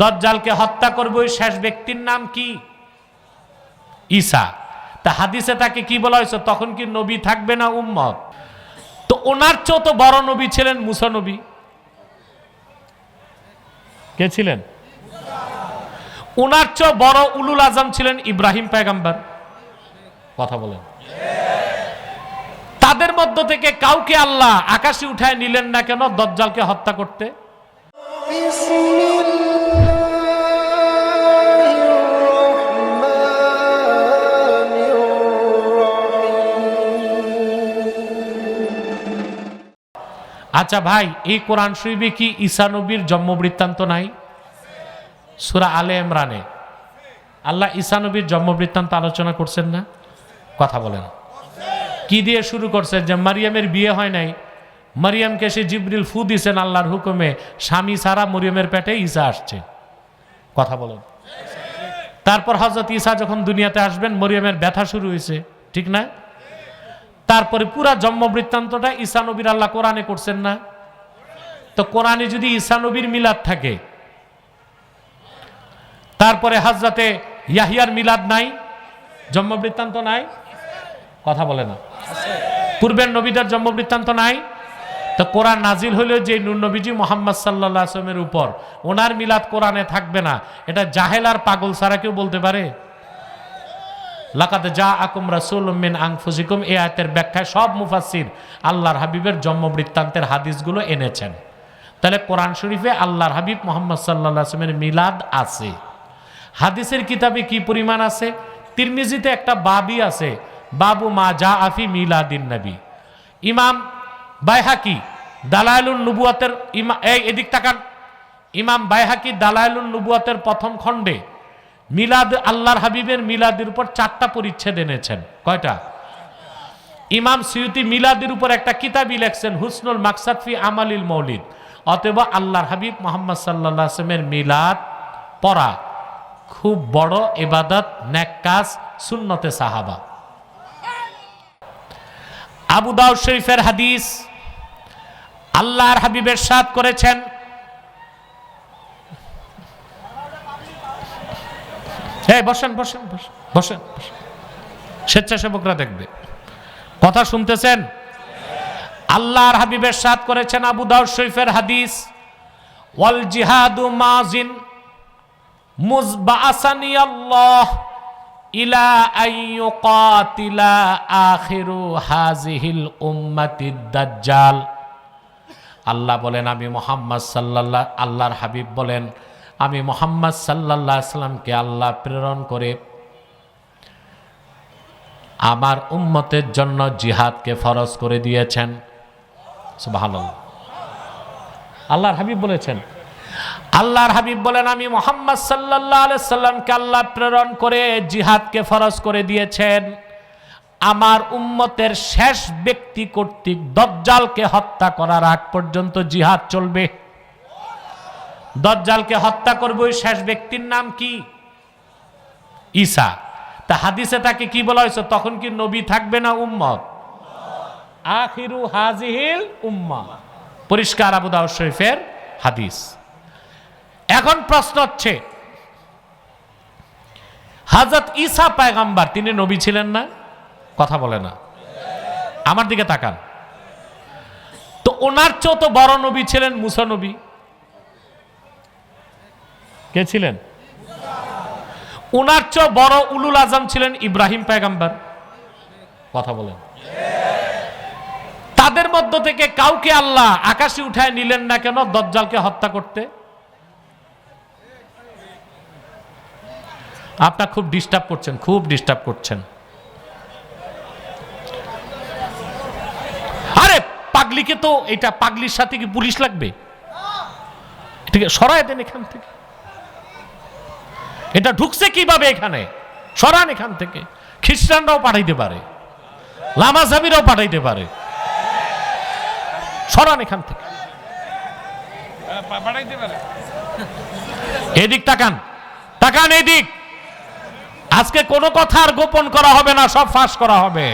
দজ্জালকে হত্যা করবে ওই শেষ ব্যক্তির নাম কি? ঈসা। তা হাদিসে তাকে কি বলা হয়েছে? তখন কি নবী থাকবে না উম্মত? তো ওনার চেয়েও তো বড় নবী ছিলেন মুসা নবী। কে ছিলেন? ওনার চেয়েও বড় উলুল আজম ছিলেন ইব্রাহিম পেগাম্বার কথা বলেন। তাদের মধ্য থেকে কাউকে আল্লাহ আকাশে উঠায় নিলেন না কেন দজ্জালকে হত্যা করতে? আচ্ছা ভাই, এই কোরআন শরীফে কি ঈসা নবীর জন্ম বৃত্তান্ত নাই? সুরা আলে ইমরানে। আল্লাহ ঈসা নবীর জন্ম বৃত্তান্ত আলোচনা করছেন না? কথা বলেন। কি দিয়ে শুরু করছে? যে মারিয়ামের বিয়ে হয় নাই। মারিয়ামকে সে জিবরিল ফু দিছেন আল্লাহর হুকুমে। স্বামী সারা মরিয়মের পেটে ঈসা আসছে। কথা বলেন। তারপর হজরত ঈসা যখন দুনিয়াতে আসবেন, মরিয়মের ব্যথা শুরু হয়েছে। ঠিক না? তারপরে পুরা জন্ম বৃত্তান্তটা ঈসা নবীর আল্লাহ কোরআনে করছেন না? তো কোরআনে যদি ঈসা নবীর মিলাদ থাকে, তারপরে হাজরাতে ইয়াহিয়ার মিলাদ নাই জন্ম বৃত্তান্ত নাই? কথা বলে না। পূর্বের নবীদের জন্ম বৃত্তান্ত নাই? তো কোরআন নাজিল হইলেও যে নূর নবীজি মোহাম্মদ সাল্লাহ আসলামের উপর, ওনার মিলাদ কোরআনে থাকবে না। এটা জাহেল আর পাগল ছাড়া কেউ বলতে পারে? লাকাতে যা আকুম রাসুল মিন আংফুজিকুম এ আয়তের ব্যাখ্যায় সব মুফাসির আল্লাহর হাবিবের জন্ম বৃত্তান্তের হাদিসগুলো এনেছেন। তাহলে কোরআন শরীফে আল্লাহর হাবিব মোহাম্মদ সাল্লাহ আসলামের মিলাদ আছে। হাদিসের কিতাবে কি পরিমাণ আছে? তিরমিজিতে একটা বাবি আছে, বাবু মা যা আফি মিলাদিন নবী। ইমাম বাইহাকি দালায়লুন নবুয়াতের ইমা এদিক তাকান। ইমাম বাইহাকি দালায়লুন নবুয়াতের প্রথম খণ্ডে মিলাদ আল্লাহর হাবিবের মিলাদের উপর চারটা পরিচ্ছেদ এনেছেন। কয়টা? ইমাম সিউতি মিলাদের উপর একটা কিতাবই লেখছেন, হুসনুল মাকসাদফি আমালিল মৌলিদ। অতএব আল্লাহর হাবিব মোহাম্মদ সাল্লাহ আসলামের মিলাদ পড়া খুব বড় এবাদত ন্যাক সুন্নতে সাহাবা। আবু দাউদ শরীফের হাদিস আল্লাহর হাবিবের সাথ করেছেন এই, বসেন বসেন বসেন। স্বেচ্ছাসেবকরা দেখবে। কথা শুনতেছেন? আল্লাহর হাবিবের সাথ করেছেন আবু দাউদ শরীফের হাদিস, ওয়াল জিহাদু মাজিন মুজবাসানি আল্লাহ ইলা আইয়ুকাতিলা আখিরু হাজিহিল উম্মাতিদ দাজ্জাল। আল্লাহ বলেন, আমি মোহাম্মদ সাল্লাল্লাহ, আল্লাহর হাবিব বলেন আমি মোহাম্মদ সাল্লাল্লাহ সাল্লামকে আল্লাহ প্রেরণ করে আমার উম্মতের জন্য জিহাদকে ফরজ করে দিয়েছেন। ভালো আল্লাহর হাবিব বলেছেন, আল্লাহর হাবিব বলেন, আমি মোহাম্মদ সাল্লাহ সাল্লামকে আল্লাহ প্রেরণ করে জিহাদকে ফরজ করে দিয়েছেন। আমার উম্মতের শেষ ব্যক্তি কর্তৃক দজ্জালকে হত্যা করার আগ পর্যন্ত জিহাদ চলবে। দজ্জালকে হত্যা করব, ওই শেষ ব্যক্তির নাম কি? ঈসা। তা হাদিসে তাকে কি বলা হয়েছে? তখন কি নবী থাকবে না উম্মত? আখিরু হাজিহিল উম্মা। পরিষ্কার আবু দাউদ শরীফের হাদিস। এখন প্রশ্ন হচ্ছে, হাজরত ঈসা পায়গাম্বার, তিনি নবী ছিলেন না? কথা বলে না। আমার দিকে তাকান। তো ওনার চেয়েও তো বড় নবী ছিলেন মুসা নবী। কে ছিলেন? ওনার চেয়েও বড় উলুল আজম ছিলেন ইব্রাহিম পায়গাম্বার কথা বলেন। তাদের মধ্য থেকে কাউকে আল্লাহ আকাশে উঠায় নিলেন না কেন, দজ্জালকে হত্যা করতে? আপনার খুব ডিস্টার্ব করছেন, খুব ডিস্টার্ব করছেন। আরে, পাগলিকে তো, এটা পাগলির সাথে কি পুলিশ লাগবে? ঠিক সরাই দেন এখান থেকে। এটা ঢুকছে কীভাবে এখানে? সরান এখান থেকে। খ্রিস্টানরাও পাঠাইতে পারে। লামা সাবিরাও পাঠাইতে পারে। সরান এখান থেকে। এদিক তাকান। তাকান এদিক। আজকে কোনো কথা আর গোপন করা হবে না সব ফাঁস করা হবে।